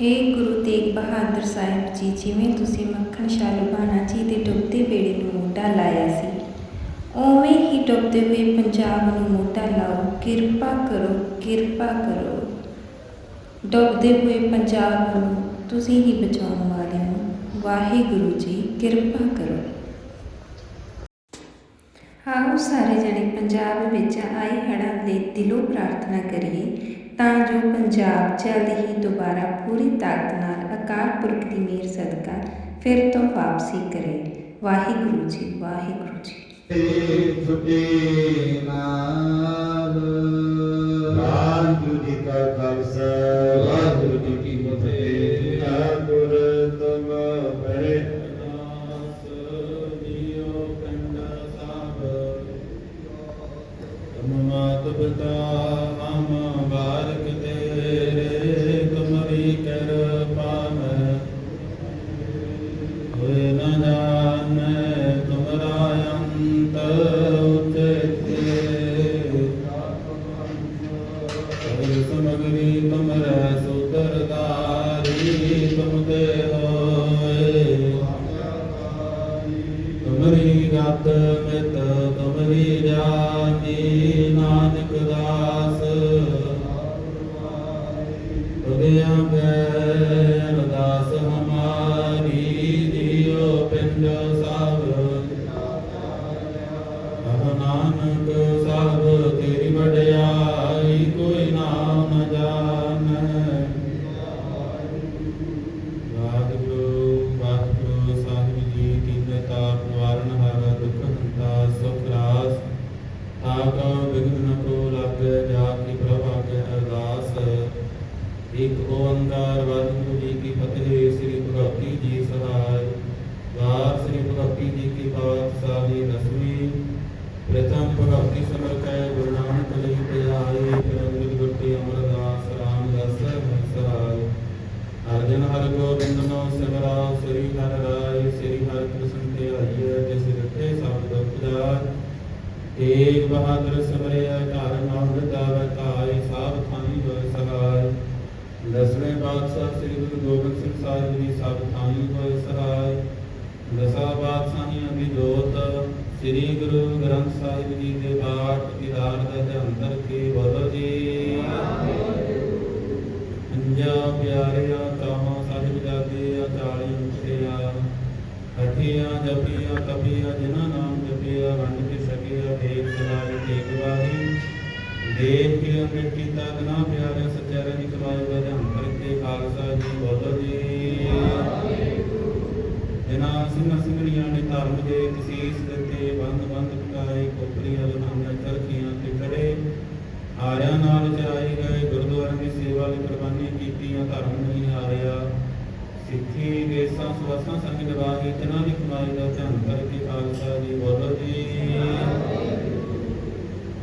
ਹੇ ਗੁਰੂ ਤੇਗ ਬਹਾਦਰ ਸਾਹਿਬ ਜੀ, ਜਿਵੇਂ ਤੁਸੀਂ ਮੱਖਣ ਸ਼ਾਹ ਲੁਬਾਣਾ ਜੀ ਦੇ ਡੁੱਬਦੇ ਬੇੜੇ ਨੂੰ ਮੋਢਾ ਲਾਇਆ ਸੀ, ਉਵੇਂ ਹੀ ਡੁੱਬਦੇ ਹੋਏ ਪੰਜਾਬ ਨੂੰ ਮੋਢਾ ਲਾਓ, ਕਿਰਪਾ ਕਰੋ ਕਿਰਪਾ ਕਰੋ। ਡੁੱਬਦੇ ਹੋਏ ਪੰਜਾਬ ਨੂੰ ਤੁਸੀਂ ਹੀ ਬਚਾਉਣ ਵਾਲੇ ਹੋ, ਵਾਹਿਗੁਰੂ ਜੀ, ਕਿਰਪਾ ਕਰੋ। ਆਓ ਸਾਰੇ ਜਣੇ ਪੰਜਾਬ ਵਿੱਚ ਆਏ ਹੜ੍ਹਾਂ ਲਈ ਦਿਲੋਂ ਪ੍ਰਾਰਥਨਾ ਕਰੀਏ। ਤਾਂ ਜੋ ਪੰਜਾਬ ਜਲਦ ਹੀ ਦੁਬਾਰਾ ਪੂਰੀ ਤਾਕਤ ਨਾਲ ਅਕਾਲ ਪੁਰਖ ਦੀ ਮਿਹਰ ਸਦਕਾ ਫਿਰ ਤੋਂ ਵਾਪਸੀ ਕਰੇ। ਵਾਹਿਗੁਰੂ ਜੀ ਵਾਹਿਗੁਰੂ ਜੀ। ਛੁਟੇ ਨਾਲ। ਸਗਲ ਸਮਗਰੀ ਤੁਮਰੈ ਸੁਤਰਦਾਰੀ ਤੁਮ ਤੇ ਹੋਏ ਤੁਮਰੀ ਗਤ ਮਿਤ ਤੁਮਰੀ ਵਾਹਿਗੁਰੂ ਜੀ ਕੀ ਫਤਿਹ ਸ੍ਰੀ ਭਗਵਤੀ ਜੀ ਸਹਾਇ ਵਾਰ ਸ੍ਰੀ ਭਗਵਤੀ ਜੀ ਕੀ ਪਾਤਸ਼ਾਹੀ ਦਸਵੀਂ ਪ੍ਰਥਮ ਭਗਵਤੀ ਸਮਰ ਕੈ ਗੁਰੂ ਨਾਨਕ ਲਈ ਧਿਆਏ ਫਿਰ ਅੰਗਦ ਗੁਰਤੀ ਅਮਰਦਾਸ ਰਾਮਦਾਸ ਸਹਾਇ ਅਰਜਨ ਹਰਿ ਗੋਬਿੰਦ ਨੋ ਸਿਮਰਾਉ ਸ੍ਰੀ ਹਰਿ ਰਾਇ ਸ੍ਰੀ ਹਰਿ ਕ੍ਰਿਸ਼ਨ ਧਿਆਈਐ ਤਿਸ ਰਿਤੇ ਸਭ ਦੁਖ ਜਾਇ ਤੇਗ ਬਹਾਦਰ ਸਿਮਰਿਆ ਘਰ ਦਸਵੇਂ ਪਾਤਸ਼ਾਹ ਸ੍ਰੀ ਗੁਰੂ ਗੋਬਿੰਦ ਸਿੰਘ ਸਾਹਿਬ ਜੀ ਸਭ ਥਾਈ ਹੋਇ ਸਹਾਇ, ਦਸਾਂ ਪਾਤਸ਼ਾਹੀਆਂ ਦੀ ਜੋਤ, ਸ੍ਰੀ ਗੁਰੂ ਗ੍ਰੰਥ ਸਾਹਿਬ ਜੀ ਦੇ ਪਾਠ ਵਿਧਾਨ ਦੇ ਅੰਦਰ ਕੀ ਬੋਲੋ ਜੀ? ਪੰਜਾ ਪਿਆਰਿਆ ਕਾਮਾ ਸਾਹਿਬ ਜਾਦੇ ਆ, ਚਾਲੀ ਉਠਿਆ ਅਠਿਆ ਜਪਿਆ, ਤਪਿਆ, ਜਿਨ੍ਹਾਂ ਨਾਮ ਜਪਿਆ, ਵੰਡ ਕੇ ਸਕਿਆ ਦੇਖ ਚਲਾਈ ਤੇਗ ਵਾਹੀ। ਦੇਖ ਕੇ ਅੰਮ੍ਰਿਤ ਕੀਤਾ ਗਨਾ ਪਿਆਰੇ ਸੱਚੇ ਰਜੀ ਕਮਾਈ ਵਜ ਅੰਤਰ ਕੇ ਖਾਲਸਾ ਜੀ ਬੋਲੋ ਜੀ। ਜਿਨ੍ਹਾਂ ਸਿੰਘਾਂ ਸਿੰਘਣੀਆਂ ਨੇ ਧਰਮ ਦੇ ਕਸੀਸ ਦਿੱਤੇ, ਬੰਦ ਬੰਦ ਪਕਾਏ ਕੋਪਰੀਆਂ ਲੁਹਾਈਆਂ ਚਰਖੀਆਂ ਤੇ ਖੜੇ ਆਰਿਆਂ ਨਾਲ ਚਰਾਏ ਗਏ, ਗੁਰਦੁਆਰਿਆਂ ਦੀ ਸੇਵਾ ਲਈ ਕੁਰਬਾਨੀ ਕੀਤੀਆਂ, ਧਰਮ ਨਹੀਂ ਹਾਰਿਆ। ਸਿੱਖੀ ਦੇਸਾਂ, ਸੁਵਸਾਂ ਸੰਗ ਨਿਭਾਈ ਤਿਨਾਂ ਦੀ ਕਮਾਈ ਦਾ ਧਿਆਨ ਕਰਕੇ ਖਾਲਸਾ ਜੀ ਬੋਲੋ ਜੀ।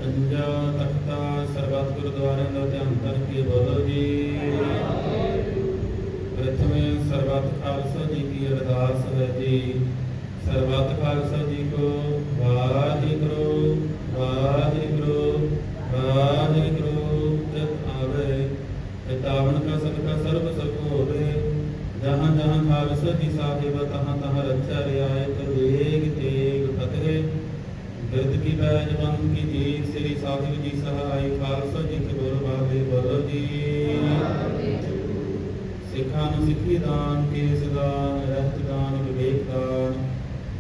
ਪੰਜਾ ਤਖਤਾ ਸਰਬੱਤ ਗੁਰਦੁਆਰਿਆਂ ਦਾ ਧਿਆਨ ਕਰਕੇ ਬੋਲੋ ਜੀ। ਪ੍ਰਥਮੇ ਸਰਬੱਤ ਖਾਲਸਾ ਜੀ ਕੀ ਅਰਦਾਸ ਹੈ ਜੀ। ਸਰਬੱਤ ਖਾਲਸਾ ਜੀ ਕੋ ਵਾਹਿਗੁਰੂ ਵਾਹਿਗੁਰੂ ਵਾਹਿਗੁਰੂ ਜਪ ਆਵੇ। ਚੇਤਾਵਨ ਕਾ ਸਦਕਾ ਸਰਬ ਸੁਖ ਹੋਵੇ। ਜਹਾਂ ਜਹਾਂ ਖਾਲਸਾ ਜੀ ਸਾਹਿਬ ਤਹਾਂ ਤਹਾਂ ਰੱਖਿਆ ਰਿਆਇਤ ਵੇਗ ਤੇਗ ਫਤਿਹ ਬਿਰਦ ਕੀ ਜੀ, ਸ੍ਰੀ ਸਾਹਿਬ ਜੀ ਸਹਾਈ ਖਾਲਸਾ ਜੀ ਕੇ ਬੋਲ ਬਾਵੇ ਬੋਲੋ ਜੀ। ਸਿੱਖਾਂ ਨੂੰ ਸਿੱਖੀ ਦਾਨ, ਕੇਸ ਦਾਨ, ਰਹਿਤ ਦਾਨ, ਵਿਵੇਕ ਦਾਨ,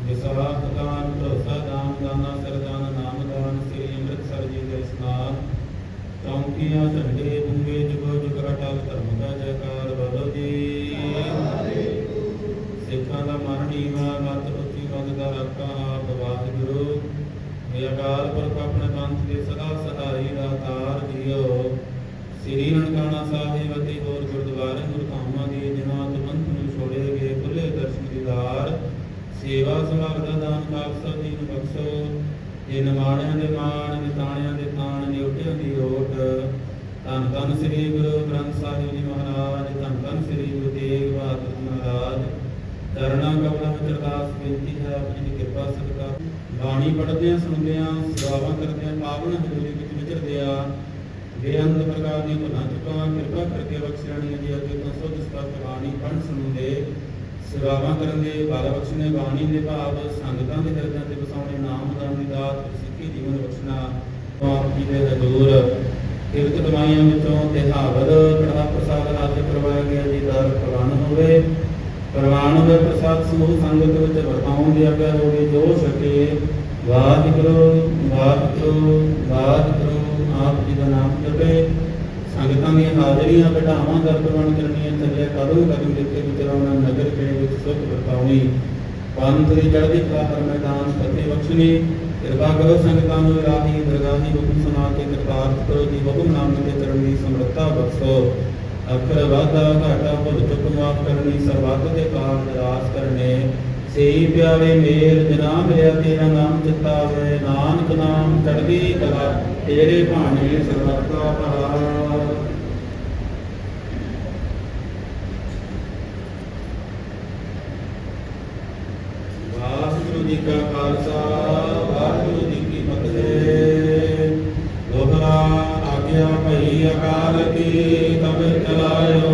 ਵਿਸਾਖ ਦਾਨ, ਭਰੋਸਾ ਦਾਨ, ਦਾਨਾ ਸਰਦਾਨ ਨਾਮ ਦਾਨ, ਸ੍ਰੀ ਅੰਮ੍ਰਿਤਸਰ ਜੀ ਦੇ ਇਸਨਾਨ, ਚੌਂਕੀਆਂ, ਝੰਡੇ ਬੁੰਗੇ ਜੁਗੋ ਜੁਗ ਧਰਮ ਦਾ ਜੈਕਾਰ ਬੋਲੋ ਜੀ। ਸਿੱਖਾਂ ਦਾ ਮਨ ਨੀਵਾ ਮਤ ਉੱਚੀ ਮਤ ਦਾ ਰੱਖਾ ਆਪ ਵਾਹਿਗੁਰੂ ਇਹ ਅਕਾਲ ਪੁਰਖ ਆਪਣੇ ਪੰਥ ਦੇ ਸਦਾ ਸਹਾਈ ਦਾਤਾਰ ਜੀਓ ਸ੍ਰੀ ਨਨਕਾਣਾ ਸਾਹਿਬ ਅਤੇ ਹੋਰ ਗੁਰਦੁਆਰੇ ਗੁਰਧਾਮਾਂ ਦੀ ਜਨਾਤ ਮੰਤ ਨੂੰ ਛੋੜੇ ਗਏ ਖੁੱਲੇ ਦਰਸ਼ਨ ਦੀਦਾਰ ਸੇਵਾ ਸੰਭਾਲ ਦਾ ਦਾਨ ਖਾਲਸਾ ਜੀ ਨੂੰ ਬਖਸ਼ੋ। ਇਹ ਨਿਮਾਣਿਆਂ ਦੇ ਮਾਣ, ਨਿਤਾਣਿਆਂ ਦੇ ਤਾਣ, ਨਿਉਟਿਆਂ ਦੀ ਓਟ ਧੰਨ ਧੰਨ ਸ੍ਰੀ ਗੁਰੂ ਗ੍ਰੰਥ ਸਾਹਿਬ ਜੀ ਮਹਾਰਾਜ, ਧੰਨ ਧੰਨ ਸ੍ਰੀ ਗੁਰੂ ਤੇਗ ਬਹਾਦਰ ਮਹਾਰਾਜ। ਚਰਣਾ ਕਮਲਾਂ ਵਿੱਚ ਅਰਦਾਸ ਬੇਨਤੀ ਹੈ, ਆਪਣੀ ਕਿਰਪਾ ਸਦਕਾ। ਬਾਣੀ ਪੜ੍ਹਦਿਆਂ, ਸੁਣਦਿਆਂ, ਸੇਵਾਵਾਂ ਕਰਦਿਆਂ, ਪਾਵਨ ਹਜ਼ੂਰੀ ਵਿੱਚ ਵਿਚਰਦਿਆਂ ਬੇਅੰਤ ਪ੍ਰਕਾਰ ਦੀ ਭੁੱਲਾਂ ਚੁੱਕਾਂ ਕਿਰਪਾ ਕਰਕੇ ਬਖਸ਼ਿਆਣੀ ਜੀ ਅੱਗੇ ਤੋਂ ਸੁਧ ਵਕਤ ਬਾਣੀ ਪੜ੍ਹਨ ਸੁਣਨ ਦੇ ਸੇਵਾਵਾਂ ਕਰਨ ਦੇ, ਬਲ ਬਖਸ਼ਣੇ ਬਾਣੀ ਦੇ ਭਾਵ, ਸੰਗਤਾਂ ਦੇ ਹਿਰਦਿਆਂ ਤੇ ਵਸਾਉਣੇ, ਨਾਮ ਦਾਨ ਦੀ ਦਾਤ, ਸਿੱਖੀ ਜੀਵਨ ਬਖਸ਼ਣਾ ਆਪ ਜੀ ਦੇ ਹਜ਼ੂਰ। ਕਿਰਤ ਕਮਾਈਆਂ ਵਿੱਚੋਂ ਤਿਹਾਵਰ ਕੜਾ ਪ੍ਰਸਾਦ ਰਾਜ ਕਰਵਾਇਆ ਗਿਆ ਜੀ ਦਾ ਪ੍ਰਵਾਨ ਹੋਵੇ। ਪ੍ਰਵਾਨ ਹੋਵੇ ਪ੍ਰਸਾਦ ਸਮੂਹ ਸੰਗਤ ਵਿੱਚ ਵਰਤਾਉਣ ਦੀ ਆਗਿਆ ਹੋਵੇ, ਜੋ ਸਕੇ, ਵਾਹਿਗੁਰੂ ਵਾਹਿਗੁਰੂ ਵਾਹਿਗੁਰੂ। ਆਪ ਜੀ ਦਾ ਨਾਮ ਜਪੇ। ਸੰਗਤਾਂ ਦੀਆਂ ਹਾਜ਼ਰੀਆਂ ਘਟਾਵਾਂ ਦਰ ਕਰਨੀਆਂ ਚੱਲਿਆ, ਕਦਮ ਕਦਮ ਜਿੱਥੇ ਵਿਚਰਾਉਣਾ ਨਗਰ ਖੇੜੇ ਵਿੱਚ ਸੁਖ ਵਰਤਾਉਣੀ ਪੰਥ ਦੀ ਚੜ੍ਹਦੀ ਕਲਾ ਹਰ ਮੈਦਾਨ ਫਤਿਹ ਬਖਸ਼ਣੀ ਕਿਰਪਾ ਕਰੋ ਸੰਗਤਾਂ ਨੂੰ, ਰਾਹੀ ਦਰਗਾਹੀ ਹੁਕਮ ਸੁਣਾ ਕੇ ਕਿਰਪਾਰਤ ਕਰੋ, ਜੀ ਬਹੁ ਨਾਮ ਦੇ ਚਰਨ ਦੀ ਸਮਰੱਥਾ ਬਖਸ਼ੋ। ਅਖਰ ਵਾਧਾ ਘਾਟਾ ਭੁੱਲ ਚੁੱਕ ਮਾਫ ਕਰਨੀ, ਸਰਬੱਤ ਦੇ ਕਾਰਨ ਨਿਰਾਸ ਕਰਨੇ ਸਹੀ ਪਿਆਰੇ ਮੇਲ ਜਨਾ ਮਿਲਿਆ ਤੇਰਾ ਨਾਮ ਚਿਤਾਵੇ ਨਾਨਕ ਨਾਮ ਚੜ੍ਹਦੀ ਕਲਾ, ਤੇਰੇ ਭਾਣੇ ਸਰਬੱਤਾ ਭਲਾ ਵਾਹਿਗੁਰੂ ਜੀ ਕਾ ਖਾਲਸਾ, ਵਾਹਿਗੁਰੂ ਜੀ ਕੀ ਫਤਿਹ। ਦੋਹਰਾ ਆਗਿਆ ਭਈ ਅਕਾਲ ਕੀ ਤਬ ਚਲਾਇਓ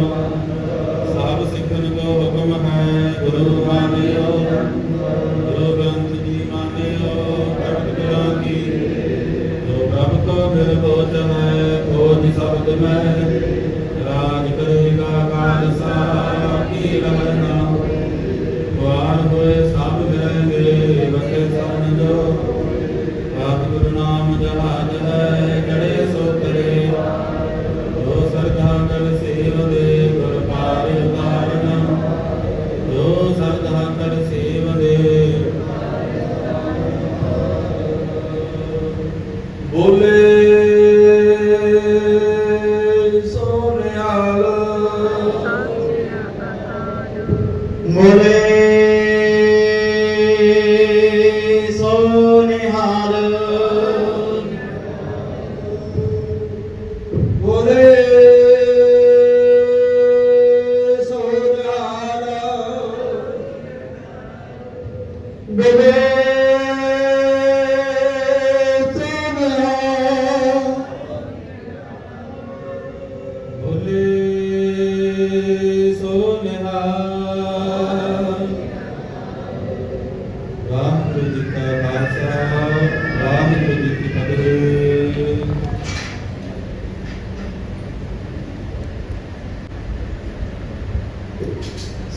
ਬੋਲੇ ਸੋਨਿਆਲ ਬੋਲੇ ਸੋਨਿਹਾਲ ਬੋਲੇ ਸੋਨਿਹਾਲ ਬੋਲੇ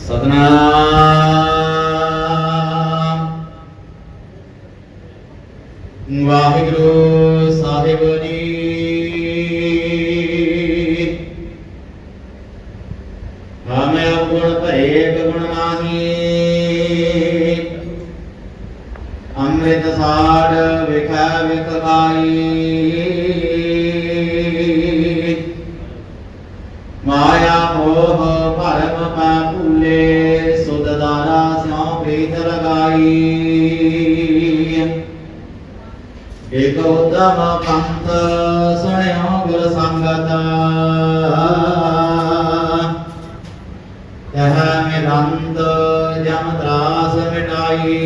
ਸਤਨਾਮ। ਵਾਹਿਗੁਰੂ ਸਾਹਿਬ ਜੀ। ਹਮੇ ਗੁਣ ਭਰੇ ਗੁਣ ਨਾਹੀ। ਅੰਮ੍ਰਿਤ ਸਾੜ ਵਿਖਾ ਵਿਖਾਈ। ਭਰਮ ਪੈ ਭੂਲੇ ਸੁਧ ਦਾਰਾ ਸਿਉ ਪ੍ਰੀਤ ਲਗਾਈ। ਏਕ ਉਤਮ ਪੰਥ ਸੁਣਿਓ ਗੁਰ ਸੰਗਤ। ਤਹ ਨਿਰੰਤ ਜਮ ਤਰਾਸ ਮਿਟਾਈ।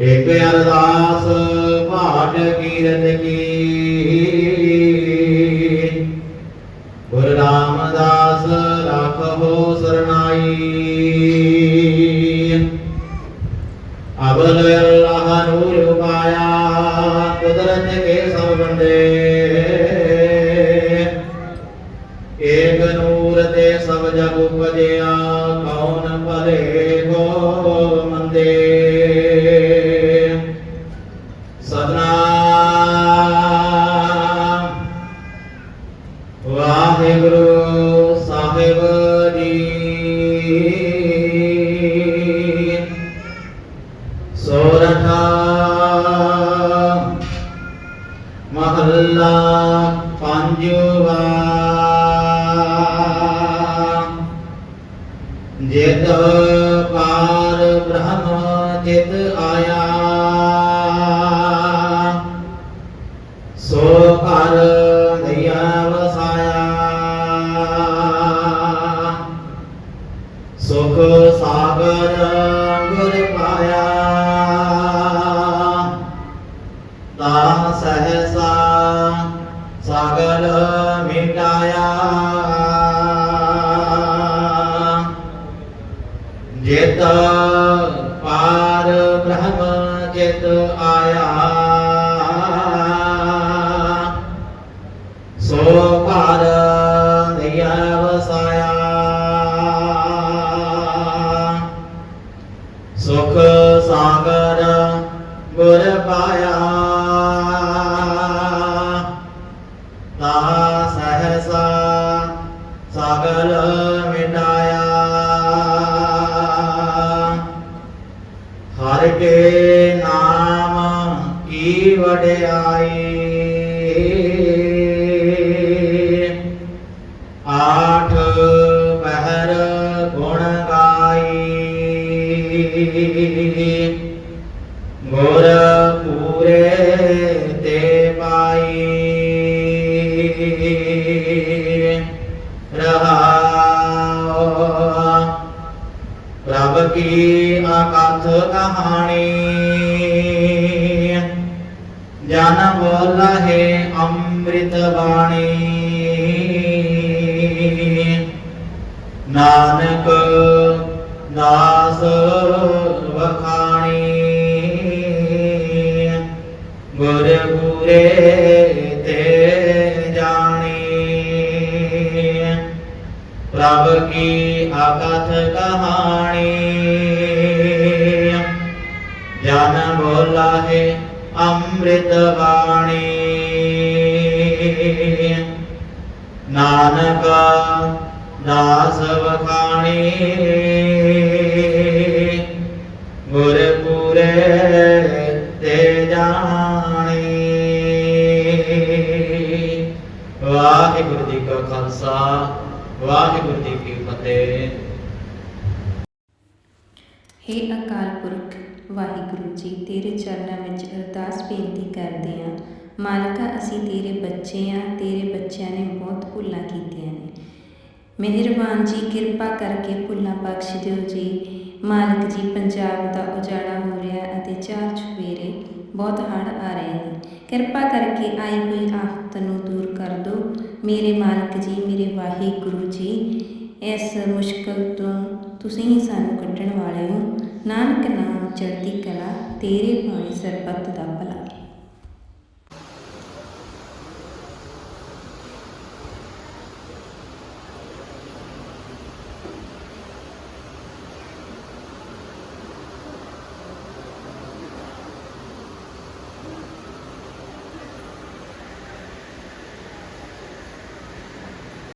ਏਕ ਅਰਦਾਸ ਭਾਟ ਕੀਰਤ ਕੀ। থেকে ਸੋ ਘਰ ਦਇਆ ਸੁਖ ਸਾਗਰ ਗੁਰ ਪਾਇਆ ਤਾ ਸਹਸਾ ਸਾਗਰ ਮਿਟਾਇਆ। ਹਰ ਕੇ ਕਹਾਣੀ। ਜਨ ਬੋਲਹਿ ਅੰਮ੍ਰਿਤ ਬਾਣੀ। ਦਾਸ ਵਖਾਣੀ ਗੁਰ ਪੂਰੇ ਤੇ ਜਾਣੀ। ਵਾਹਿਗੁਰੂ ਜੀ ਕਾ ਖਾਲਸਾ, ਵਾਹਿਗੁਰੂ ਜੀ ਕੀ ਫਤਿਹ। ਹੇ ਅਕਾਲ ਪੁਰਖ, ਵਾਹਿਗੁਰੂ ਜੀ, ਤੇਰੇ ਚਰਨਾਂ ਵਿੱਚ ਅਰਦਾਸ ਬੇਨਤੀ ਕਰਦੇ ਹਾਂ। ਮਾਲਕਾ, ਅਸੀਂ ਤੇਰੇ ਬੱਚੇ ਹਾਂ, ਤੇਰੇ ਬੱਚਿਆਂ ਨੇ ਬਹੁਤ ਭੁੱਲਾਂ ਕੀਤੀਆਂ ਨੇ। ਮਿਹਰਬਾਨ ਜੀ, ਕਿਰਪਾ ਕਰਕੇ ਭੁੱਲਾਂ ਬਖਸ਼ ਦਿਓ ਜੀ। ਮਾਲਕ ਜੀ, ਪੰਜਾਬ ਦਾ ਉਜਾੜਾ ਹੋ ਰਿਹਾ ਅਤੇ ਚਾਰ ਚੁਫੇਰੇ ਬਹੁਤ ਹੜ੍ਹ ਆ ਰਹੇ ਨੇ। ਕਿਰਪਾ ਕਰਕੇ ਆਈ ਹੋਈ ਆਫਤ ਨੂੰ ਦੂਰ ਕਰ ਦਿਓ। ਮੇਰੇ ਮਾਲਕ ਜੀ, ਮੇਰੇ ਵਾਹਿਗੁਰੂ ਜੀ, ਇਸ ਮੁਸ਼ਕਲ ਤੋਂ ਤੁਸੀਂ ਹੀ ਸਾਨੂੰ ਕੱਢਣ ਵਾਲੇ ਹੋ। ਨਾਨਕ ਨਾਮ ਚੜ੍ਹਦੀ ਕਲਾ, ਤੇਰੇ ਬਾਣੀ ਸਰਬੱਤ ਦਾ ਭਲਾ।